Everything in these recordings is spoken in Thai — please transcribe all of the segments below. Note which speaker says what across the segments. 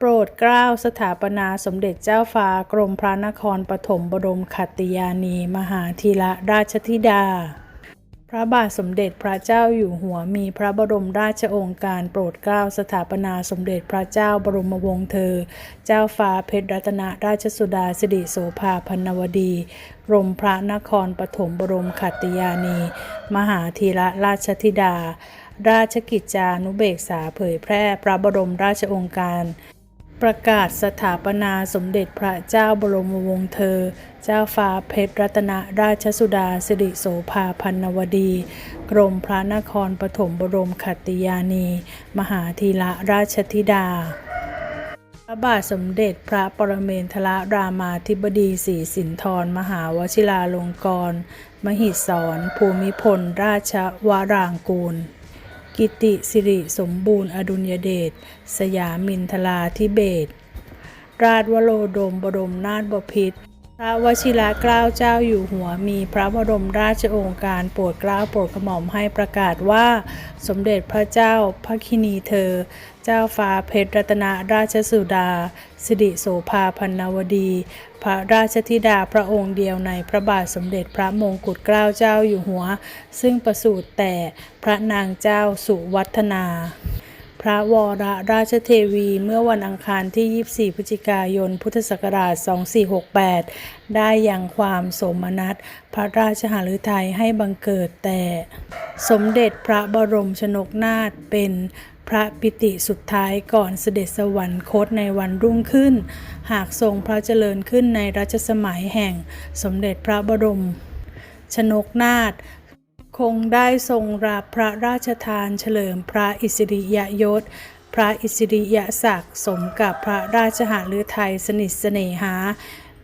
Speaker 1: โปรดเกล้าสถาปนาสมเด็จเจ้าฟ้ากรมพระนครปฐมบรมขัตติยานีมหาธีระราชธิดา พระบาทสมเด็จพระเจ้าอยู่หัวมีพระบรมราชโองการโปรดเกล้าสถาปนาสมเด็จพระเจ้าบรมวงศ์เธอ เจ้าฟ้าเพชรรัตนราชสุดาสิริโสภาพนวดีกรมพระนครปฐมบรมขัตติยานี มหาธีระราชธิดา ราชกิจจานุเบกษาเผยแพร่พระบรมราชโองการ ประกาศสถาปนาสมเด็จพระเจ้าบรมวงศ์เธอ เจ้าฟ้าเพชรรัตนราชสุดาสิริโสภาพันนวดี กรมพระนครปฐมบรมขัตติยานี มหาธีระราชธิดา พระบาทสมเด็จพระปรเมนทรรามาธิบดีศรีสินธรมหาวชิราลงกรณ์มหิศรภูมิพลราชวรางกูล กิติสิริสมบูรณ์อดุลยเดช สยามินทราธิเบศรราชวโรดมบรมนาถบพิตร พระวชิรเกล้าเจ้าอยู่หัวมีพระบรมราชโองการโปรดเกล้าโปรดกระหม่อมให้ประกาศว่า สมเด็จพระเจ้าพระคินีเธอ เจ้าฟ้าเพชรรัตนราชสุดา สิริโสภาพันนวดี พระราชธิดาพระองค์เดียวในพระบาทสมเด็จพระมงกุฎเกล้าเจ้าอยู่หัว ซึ่งประสูติแต่พระนางเจ้าสุวัฒนา พระวรราชเทวีเมื่อวันอังคารที่ 24 พฤศจิกายน พุทธศักราช 2468 ได้อยังความสมนัตพระราชหฤทัยให้บังเกิดแต่ สมเด็จพระบรมชนกนาถเป็นพระปิติสุดท้ายก่อนเสด็จสวรรคตในวันรุ่งขึ้น หากทรงพระเจริญขึ้นในรัชสมัยแห่งสมเด็จพระบรมชนกนาถ คงได้ทรงรับพระราชทานเฉลิมพระอิสริยยศ พระอิสริยศักดิ์สมกับพระราชหฤทัยสนิทเสน่หา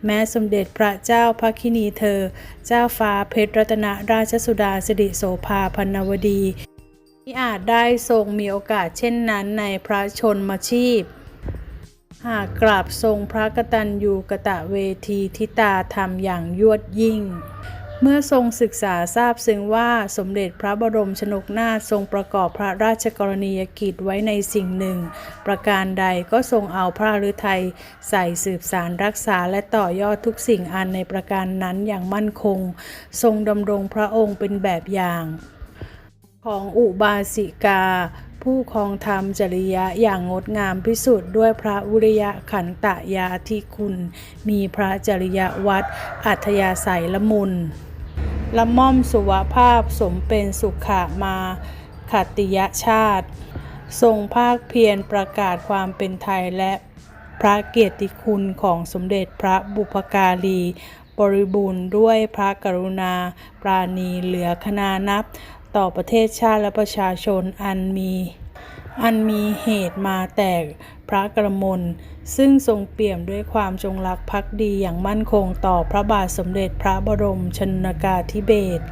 Speaker 1: แม้สมเด็จพระเจ้าพระคินีเธอ เจ้าฟ้าเพชรรัตนราชสุดาสิริโสภาพันวดีมิอาจได้ทรงมีโอกาสเช่นนั้นในพระชนมชีพ หากกราบทรงพระกตัญญูกะตะเวทีทิตาธรรมอย่างยวดยิ่ง เมื่อทรงศึกษาทราบซึ้งว่าสมเด็จพระบรมชนกนาถทรงประกอบพระราชกรณียกิจไว้ในสิ่งหนึ่ง ประการใดก็ทรงเอาพระฤทัยใส่สืบสารรักษาและต่อยอดทุกสิ่งอันในประการนั้นอย่างมั่นคง ทรงดำรงพระองค์เป็นแบบอย่าง ของอุบาสิกาผู้ครองธรรมจริยะอย่างงดงามพิสุทธิ์ด้วยพระวิริยะขันตะยาธิคุณ มีพระจริยวัดอัธยาศัยละมุน ละม่อมสุวภาพสมเป็นสุขะมาขัติยชาติ ทรงภาคเพียรประกาศความเป็นไทยและพระเกียรติคุณของสมเด็จพระบุพการี บริบูรณ์ด้วยพระกรุณา ปราณีเหลือคนานับ ต่อประเทศชาติและประชาชนอันมี อันมีเหตุมาแต่พระกระมลซึ่งทรงเปี่ยมด้วยความจงรักภักดีอย่างมั่นคงต่อพระบาทสมเด็จพระบรมชนกาธิเบศร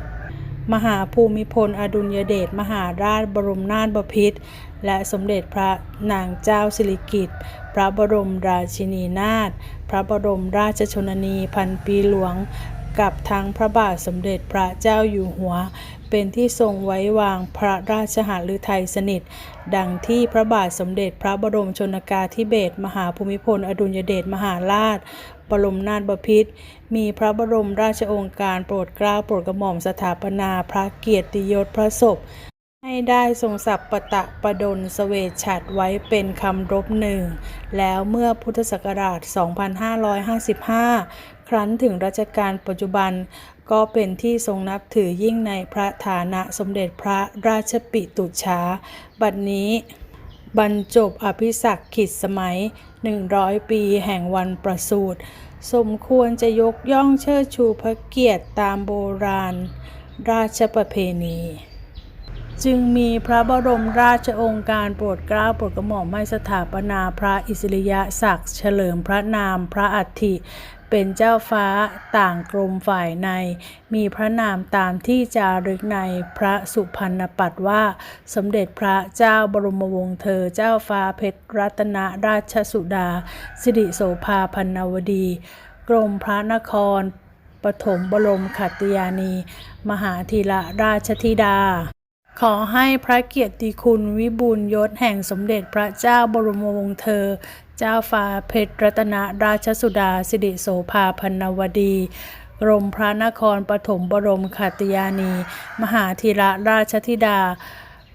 Speaker 1: มหาภูมิพลอดุลยเดชมหาราชบรมนาถบพิตรและสมเด็จพระนางเจ้าสิริกิติ์พระบรมราชินีนาถพระบรมราชชนนีพันปีหลวง กับทั้งพระบาทสมเด็จพระเจ้าอยู่หัว เป็นที่ทรงไว้วางพระราชหฤทัยสนิท ดังที่พระบาทสมเด็จพระบรมชนกาธิเบศรมหาภูมิพล อดุลยเดชมหาราชบรมนาถบพิตรมีพระบรมราชโองการโปรดเกล้าโปรดกระหม่อมสถาปนาพระเกียรติยศพระศพให้ได้ทรงสัพปะตะประดลสเวชฉัตรไว้เป็นคำรบหนึ่ง แล้วเมื่อพุทธศักราช 2555 ครั้นถึงรัชกาลปัจจุบันก็เป็นที่ทรงนับถือยิ่งในพระฐานะสมเด็จพระราชปิตุฉาบัดนี้บรรจบอภิษักขิดสมัย 100 ปีแห่งวันประสูติสมควรจะยกย่องเชิดชูพระเกียรติตามโบราณ ราชประเพณี จึงมีพระบรมราชองค์การโปรดเกล้าโปรดกระหม่อมให้สถาปนาพระอิสริยศักดิ์เฉลิมพระนามพระอัฐิ เป็นเจ้าฟ้าต่างกรมฝ่ายใน มีพระนามตามที่จารึกในพระสุพรรณปัตว่า สมเด็จพระเจ้าบรมวงศ์เธอเจ้าฟ้าเพชรรัตนราชสุดา สิริโสภาพันนวดี กรมพระนครปฐมบรมขัตตยานี มหาธีระราชธิดาขอให้พระเกียรติคุณวิบูลยศแห่งสมเด็จพระเจ้าบรมวงศ์เธอ เจ้าฟ้าเพชรรัตนราชสุดาสิริโสภาพนวดีกรมพระนครปฐมบรมขัตยานี มหาธีระราชธิดา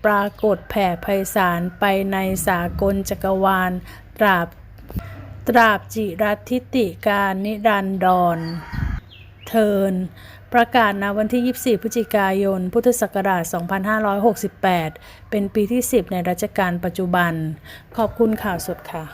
Speaker 1: ปรากฏแผ่ไพศาลไปในสากลจักรวาล ตราบตราบจิรัตทิติการนิรันดร เทินประกาศณวันที่ 24 พฤศจิกายน พุทธศักราช 2568 เป็นปีที่ 10 ในรัชกาลปัจจุบัน ขอบคุณข่าวสดค่ะ